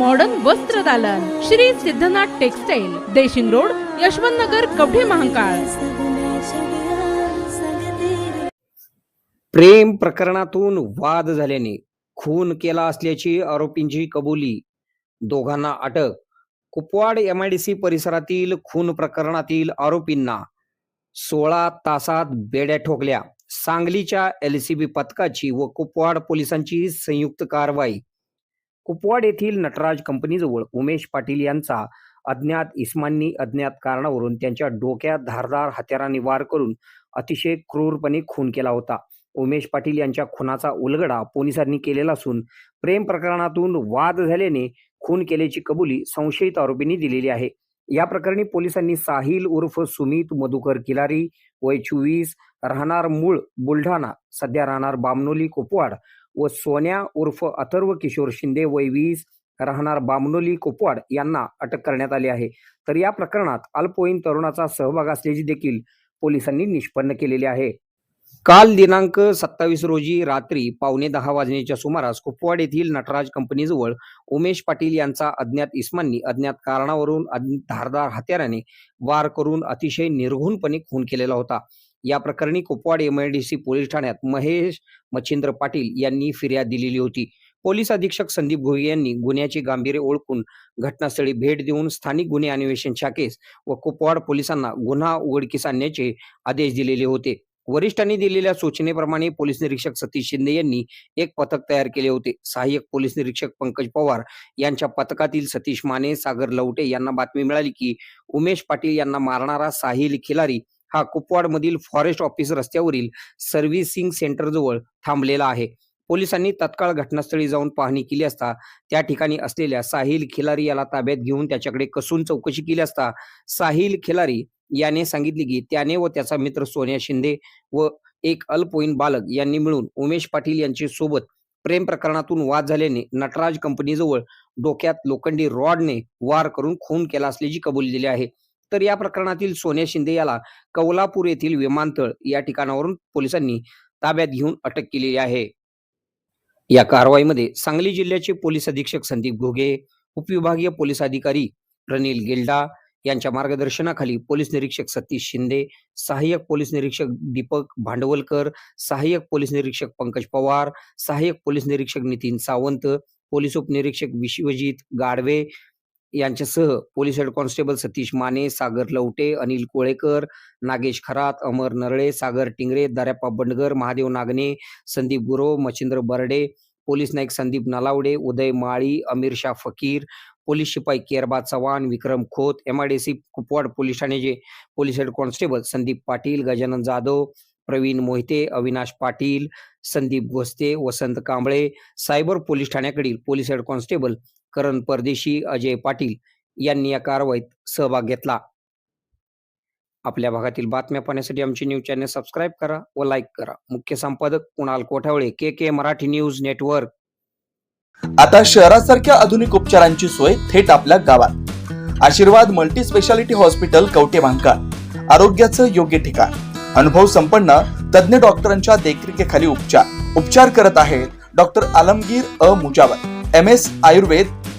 Modern वस्त्र दालन. Shri Siddhnath textile Deshing road Yashwant Nagar Kavathe Mahakal. प्रेम प्रकरणातून वाद झाल्याने खून केला असल्याची आरोपींची कबुली. दोघांना अटक. कुपवाड एमआयडीसी परिसरातील खून प्रकरणातील आरोपींना सोळा तासात बेड्या ठोकल्या. सांगलीच्या एलसीबी पथकाची व कुपवाड पोलिसांची संयुक्त कारवाई. कुपवाड येथील नटराज कंपनीजवळ उमेश पाटील यांचा अज्ञात इस्मांनी अज्ञात कारणावरून त्यांच्या डोक्यात धारदार हत्याराने वार करून अतिशय क्रूरपणे खून केला होता. उमेश पाटील यांच्या खुनाचा उलगडा पोलिसांनी केलेला असून प्रेम प्रकरणातून वाद झाल्याने खून केल्याची कबुली संशयित आरोपींनी दिलेली आहे. या प्रकरणी पोलिसांनी साहिल उर्फ सुमित मधुकर किलारी वय चोवीस राहणार मूळ बुलढाणा. सध्या राहणार बामनोली कुपवाड व सोन्या उर्फ अथर्व किशोर शिंदे वय वीस राहणार बामनोली कुपवाड यांना अटक करण्यात आली आहे. तर या प्रकरणात अल्पवयीन तरुणाचा सहभाग असल्याची देखील पोलिसांनी निष्पन्न केलेली आहे. काल दिनांक सत्तावीस रोजी रात्री पावणे दहा वाजण्याच्या सुमारास कुपवाड येथील नटराज कंपनीजवळ उमेश पाटील यांचा अज्ञात इस्मांनी अज्ञात कारणावरून अज्ञ- धारदार हत्याराने वार करून अतिशय निर्घुणपणे खून केलेला होता. या प्रकरणी कुपवाड एमआयडीसी पोलीस ठाण्यात महेश मच्छिंद्र पाटील यांनी फिर्याद दिलेली होती. पोलीस अधीक्षक संदीप घोगे यांनी गुन्ह्याची गांभीर्य ओळखून घटनास्थळी भेट देऊन स्थानिक गुन्हे अन्वेषण शाखेस व कुपवाड पोलिसांना गुन्हा उघडकीस आणण्याचे आदेश दिलेले होते. वरिष्ठांनी दिलेल्या सूचनेप्रमाणे पोलीस निरीक्षक सतीश शिंदे यांनी एक पथक तयार केले होते. सहाय्यक पोलीस निरीक्षक पंकज पवार यांच्या पथकातील सतीश माने सागर लवटे यांना बातमी मिळाली की उमेश पाटील यांना मारणारा साहिल खिलारी हा कुपवाड मधील फॉरेस्ट ऑफिस रस्त्यावरील सर्व्हिसिंग सेंटरजवळ थांबलेला आहे. पोलिसांनी तत्काळ घटनास्थळी जाऊन पाहणी केली असता त्या ठिकाणी असलेल्या साहिल खिलारी याला ताब्यात घेऊन त्याच्याकडे कसून चौकशी केली असता साहिल खिलारी याने सांगितले की त्याने व त्याचा मित्र सोनिया शिंदे व एक अल्पवयीन बालक यांनी मिळून उमेश पाटील यांची सोबत प्रेम प्रकरणातून वाद झाल्याने नटराज कंपनीजवळ डोक्यात लोखंडी रॉडने वार करून खून केला असल्याची कबुली दिली आहे. तर या प्रकरणातील सोनिया शिंदे याला कौलापूर येथील विमानतळ या ठिकाणावरून पोलिसांनी ताब्यात घेऊन अटक केलेली आहे. या कारवाईमध्ये सांगली जिल्ह्याचे पोलीस अधीक्षक संदीप घोगे उपविभागीय पोलीस अधिकारी प्रनिल गिल्डा यांच्या मार्गदर्शनाखाली पोलीस निरीक्षक सतीश शिंदे सहाय्यक पोलीस निरीक्षक दीपक भांडवलकर सहाय्यक पोलीस निरीक्षक पंकज पवार सहाय्यक पोलीस निरीक्षक नितीन सावंत पोलीस उपनिरीक्षक विश्वजित गाडवे यांच्यासह police head constable Satish Mane Sagar Lavate Anil Kolekar Nagesh Kharat Amar Narale Sagar Tingre Daryappa Bandgar Mahadev Nagane Sandeep Gurav Machhindra Barde police Naik Sandeep Nalawade Uday Mali Amir Shah Fakir police शिपाई Kerba Chavan Vikram Khot MIDC Kupwad police ठाण्याचे police head constable Sandeep Patil Gajanan Jadhav Pravin Mohite Avinash Patil Sandeep Goste Vasant Kamble cyber police ठाण्याकडील police head constable Karan Pardeshi Ajay Patil यांनी या कारवाईत सहभाग घेतला. आपल्या भागातील बातम्या पाहण्यासाठी आमचे न्यूज चॅनल सबस्क्राईब करा व लाईक करा. मुख्य संपादक Kunal Kothawale K K Marathi news network. आता शहरासारख्या आधुनिक उपचारांची सोय थेट आपल्या गावात. Ashirwad multi speciality hospital Kavathe Mahankal आरोग्याचं योग्य ठिकाण. अनुभव संपन्न तज्ञ डॉक्टरांच्या देखरेखीखाली उपचार. उपचार करत आहेत doctor Alamgir A Mujawar M S Ayurveda